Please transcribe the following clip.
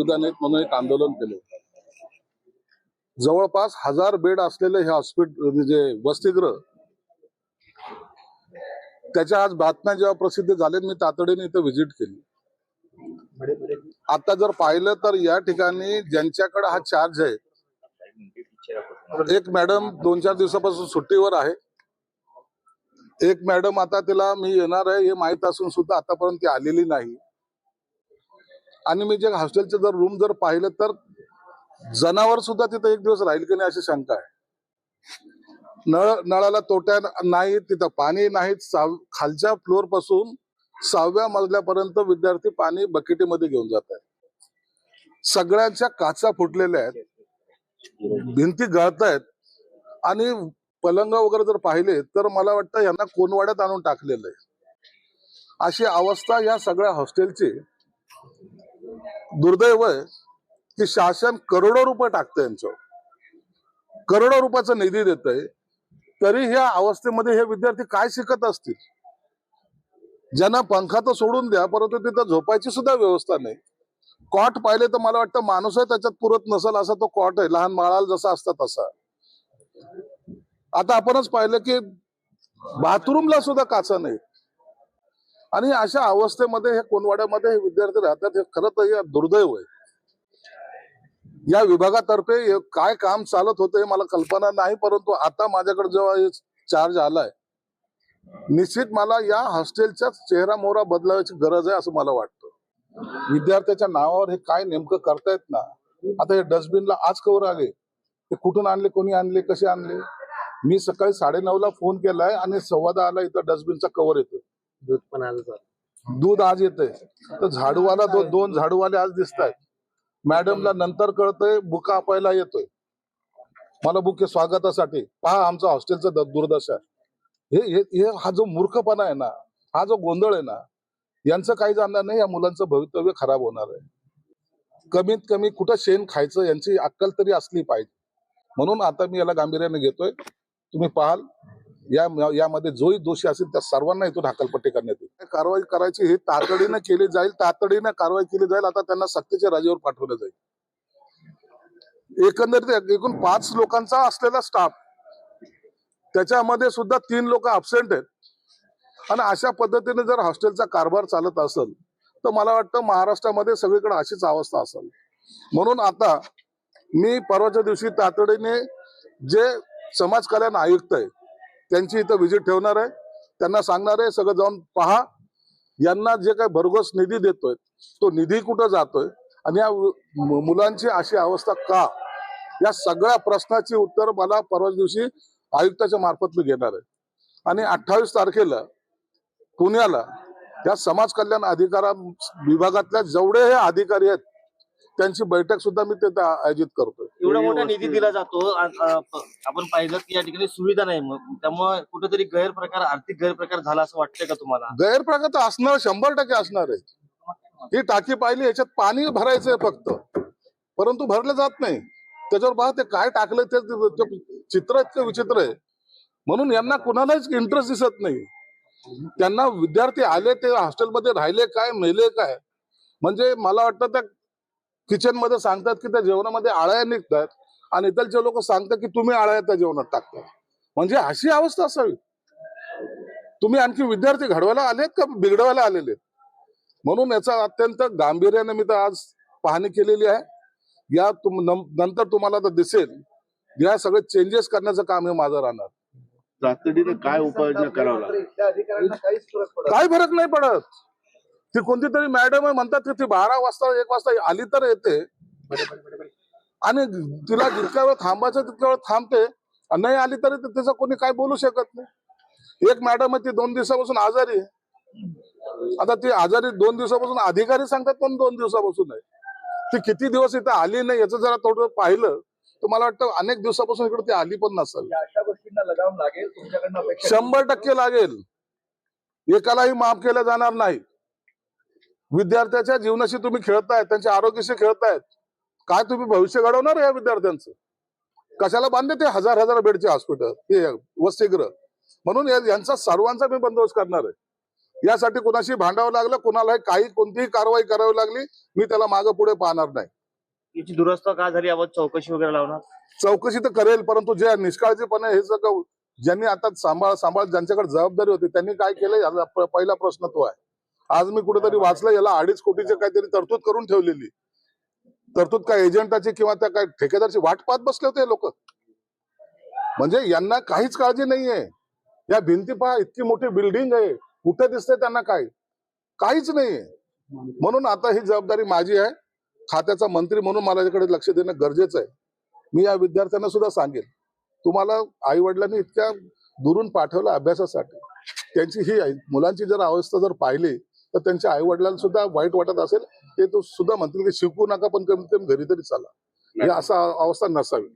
सुविधा नाहीत म्हणून एक आंदोलन केलं. जवळपास हजार बेड असलेले हे हॉस्पिटल म्हणजे वसतिगृह त्याच्या आज बातम्या जेव्हा प्रसिद्ध झाल्या मी तातडीने इथं व्हिजिट केली. आता जर पाहिलं तर या ठिकाणी ज्यांच्याकडे हा चार्ज आहे एक मॅडम दोन चार दिवसापासून सुट्टीवर आहे. एक मॅडम आता तिला मी येणार आहे हे माहीत असून सुद्धा आतापर्यंत ती आलेली नाही. आणि मी जे हॉस्टेलचे जर रूम जर पाहिलं तर जनावर सुद्धा तिथं एक दिवस राहील की नाही अशी शंका आहे. नळ नळाला तोट्या नाही तिथं पाणी नाही खालच्या फ्लोअरपासून सहाव्या मजल्यापर्यंत विद्यार्थी पाणी बकेटीमध्ये घेऊन जात आहेत. सगळ्यांच्या काचा फुटलेल्या आहेत भिंती गळत आहेत आणि पलंग वगैरे जर पाहिले तर मला वाटतं यांना कोनवाड्यात आणून टाकलेलं आहे. अशी अवस्था या सगळ्या हॉस्टेलची दुर्दैव आहे की शासन करोडो रुपये टाकतं यांच्यावर करोडो रुपयाचा निधी देत आहे तरी ह्या अवस्थेमध्ये हे विद्यार्थी काय शिकत असतील? ज्यांना पंखा तर सोडून द्या परंतु तिथं झोपायची सुद्धा व्यवस्था नाही. कॉट पाहिले तर मला वाटतं माणूसही त्याच्यात पुरत नसेल असा तो कॉट आहे लहान माळाला जसा असता तसा. आता आपणच पाहिलं की बाथरूमला सुद्धा काचा नाही. आणि अशा अवस्थेमध्ये हे कोनवाड्यामध्ये हे विद्यार्थी राहतात हे खरं तर हे दुर्दैव आहे. या विभागातर्फे काय काम चालत होतं हे मला कल्पना नाही परंतु आता माझ्याकडे जेव्हा हे चार्ज आलाय निश्चित मला या हॉस्टेलचा चेहरा मोहरा बदलावायची गरज आहे असं मला वाटतं. विद्यार्थ्याच्या नावावर हे काय नेमकं करतायत ना आता हे डस्टबिनला आज कवर आले ते कुठून आणले कोणी आणले कसे आणले? मी सकाळी साडेनऊ ला फोन केलाय आणि सव्वा आला इथं डस्टबिनचा कव्हर येतो दूध पण आलं सर दूध आज येतंय. तर झाडूवाला दो, दोन झाडूवाले आज दिसत आहेत मॅडमला नंतर कळतंय बुका अपायला येतोय. मला बुके स्वागतासाठी. पहा आमचा हॉस्टेलचा दुर्दशा. हे हे हे हा जो मूर्खपणा आहे ना हा जो गोंधळ आहे ना यांचं काही जाणणार नाही या मुलांचं भवितव्य खराब होणार आहे. कमीत कमी कुठं शेण खायचं यांची अक्कल तरी असली पाहिजे. म्हणून आता मी याला गांभीर्याने घेतोय. तुम्ही पाहाल. या यामध्ये जोही दोषी असेल त्या सर्वांना इथून हाकलपट्टी करण्यात येईल. कारवाई करायची हे तातडीनं केली जाईल तातडीनं कारवाई केली जाईल आता त्यांना सक्तीच्या राजेवर पाठवलं जाईल. एकंदरीत एकूण पाच लोकांचा असलेला स्टाफ त्याच्यामध्ये सुद्धा तीन लोक अबसेंट आहेत. आणि अशा पद्धतीने जर हॉस्टेलचा कारभार चालत असेल तर मला वाटतं महाराष्ट्रामध्ये सगळीकडे अशीच अवस्था असेल. म्हणून आता मी परवाच्या दिवशी तातडीने जे समाज कल्याण आयुक्त आहे त्यांची इथं व्हिजिट ठेवणार आहे. त्यांना सांगणार आहे सगळं जाऊन पहा. यांना जे काही भरघोस निधी देतोय तो निधी कुठं जातोय? आणि या मुलांची अशी अवस्था का? या सगळ्या प्रश्नाची उत्तर मला परवा दिवशी आयुक्ताच्या मार्फत मी घेणार आहे. आणि अठ्ठावीस तारखेला पुण्याला या समाज कल्याण अधिकारा विभागातल्या जेवढे हे अधिकारी आहेत त्यांची बैठक सुद्धा मी तिथे आयोजित करतोय. एवढा मोठा निधी दिला जातो. आ- आ- प- आपण पाहिलं की या ठिकाणी सुविधा नाही. मग त्यामुळे कुठेतरी गैरप्रकार आर्थिक गैरप्रकार झाला असं वाटतंय का तुम्हाला? गैरप्रकार तर असणार शंभर टक्के असणार आहे. ही टाकी पाहिली याच्यात पाणी भरायचंय फक्त. परंतु भरलं जात नाही. त्याच्यावर पहा ते काय टाकलं ते ते- ते चित्र इतकं विचित्र आहे. म्हणून यांना कुणालाच इंटरेस्ट दिसत नाही. त्यांना विद्यार्थी आले ते हॉस्टेलमध्ये राहिले काय मेले काय? म्हणजे मला वाटतं त्या किचनमध्ये सांगतात की त्या जेवणामध्ये आळ्या निघतात आणि इथलचे लोक सांगतात की तुम्ही आळ्या त्या जेवणात टाकता. म्हणजे अशी अवस्था असावी. तुम्ही आणखी विद्यार्थी घडवायला आलेत का? बिघडवायला आलेले? म्हणून याचा अत्यंत गांभीर्याने मी तर आज पाहणी केलेली आहे. या तुम नंतर तुम्हाला तर दिसेल. या सगळे चेंजेस करण्याचं काम हे माझं राहणार. तातडीने काय उपाययोजना करावं लागेल? काय फरक नाही पडत. ती कोणती तरी मॅडम आहे म्हणतात की ती बारा वाजता एक वाजता आली तर येते. आणि तिला जितक्या वेळ थांबायचं तितक्या वेळ थांबते. आणि नाही आली तरी तिचं कोणी काय बोलू शकत नाही. एक मॅडम आहे ती दोन दिवसापासून आजारी आहे. आता ती आजारी दोन दिवसापासून अधिकारी सांगतात पण दोन दिवसापासून आहे ती किती दिवस इथं आली नाही याचं जरा थोडं पाहिलं तर मला वाटतं अनेक दिवसापासून इकडे ती आली पण नसेल. शंभर टक्के लागेल. एकालाही माफ केलं जाणार नाही. विद्यार्थ्याच्या जीवनाशी तुम्ही खेळताय त्यांच्या आरोग्याशी खेळतायत. काय तुम्ही भविष्य घडवणार या विद्यार्थ्यांचं? कशाला बांधले ते हजार हजार बेडचे हॉस्पिटल हे वसतिगृह. म्हणून यांचा सर्वांचा मी बंदोबस्त करणार आहे. यासाठी कुणाशी भांडावं लागलं कुणालाही काही कोणतीही कारवाई करावी लागली मी त्याला मागं पुढे पाहणार नाही. याची दुरस्ता का झाली? याबाबत चौकशी वगैरे लावणार? चौकशी तर करेल परंतु जे निष्काळजीपणे हे सगळं ज्यांनी आता सांभाळ सांभाळ ज्यांच्याकडे जबाबदारी होती त्यांनी काय केलं? पहिला प्रश्न तो आहे. आज मी कुठेतरी वाचलं याला अडीच कोटीचे काहीतरी तरतूद करून ठेवलेली. तरतूद काय एजंटाची किंवा त्या काय ठेकेदारची वाट पाहत बसले होते लोक. म्हणजे यांना काहीच काळजी नाहीये. या भिंती पहा इतकी मोठी बिल्डिंग आहे. कुठे दिसते त्यांना काय? काहीच नाहीये. म्हणून आता ही जबाबदारी माझी आहे. खात्याचा मंत्री म्हणून मला याकडे लक्ष देणं गरजेचं आहे. मी या विद्यार्थ्यांना सुद्धा सांगेन तुम्हाला आई वडिलांनी इतक्या दुरून पाठवलं अभ्यासासाठी. त्यांची ही मुलांची जर अवस्था जर पाहिली तर त्यांच्या आई वडिलांना सुद्धा वाईट वाटत असेल. ते तो सुद्धा म्हणतील की शिकू नका पण कमीत कमी घरी तरी चाला. ही असा अवस्था नसावी.